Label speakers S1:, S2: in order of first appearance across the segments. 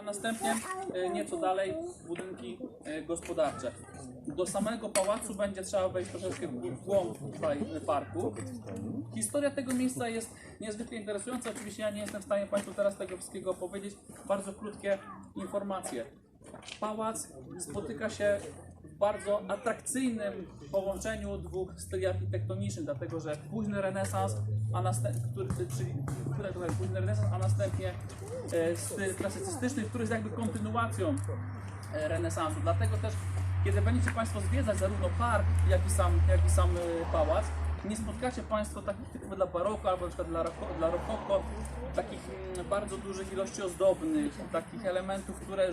S1: a następnie e, nieco dalej budynki e, gospodarcze. Do samego pałacu będzie trzeba wejść troszeczkę w głąb tutaj parku. Historia tego miejsca jest niezwykle interesująca. Oczywiście ja nie jestem w stanie Państwu teraz tego wszystkiego powiedzieć. Bardzo krótkie informacje. Pałac spotyka się bardzo atrakcyjnym połączeniu dwóch styli architektonicznych, dlatego że późny renesans, a następnie, czyli który, późny renesans, a następnie e, styl klasycystyczny, który jest jakby kontynuacją e, renesansu. Dlatego też, kiedy będziecie Państwo zwiedzać zarówno park, jak i sam, jak i sam e, pałac, nie spotkacie Państwo takich typowo dla baroku albo na dla, dla rokoko, takich bardzo dużych ilości ozdobnych, takich elementów, które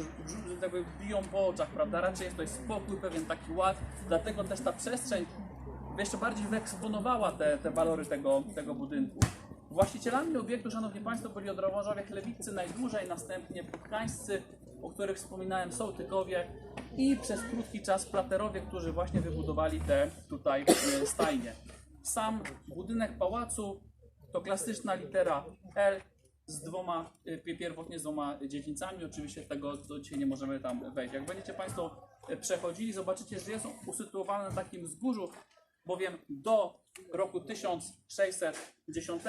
S1: tak powiem, biją po oczach, prawda? Raczej jest to spokój, pewien taki ład, dlatego też ta przestrzeń jeszcze bardziej wyeksponowała te, te walory tego, tego budynku. Właścicielami obiektu, Szanowni Państwo, byli odrożowie chlewiccy najdłużej, następnie podkańscy, o których wspominałem, Sołtykowie i przez krótki czas Platerowie, którzy właśnie wybudowali te tutaj e, stajnie. Sam budynek pałacu to klasyczna litera L z dwoma, y, pierwotnie z dwoma dziedzińcami. Oczywiście tego co dzisiaj nie możemy tam wejść. Jak będziecie Państwo y, przechodzili, zobaczycie, że jest on usytuowany na takim wzgórzu, bowiem do roku 1610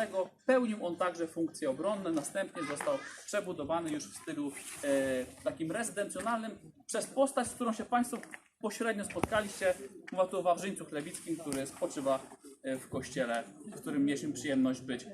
S1: pełnił on także funkcje obronne. Następnie został przebudowany już w stylu e, takim rezydencjonalnym przez postać, z którą się Państwo pośrednio spotkaliście. Mowa tu o Wawrzyńcu Chlewickim, który spoczywa e, w kościele, w którym mieliśmy przyjemność być.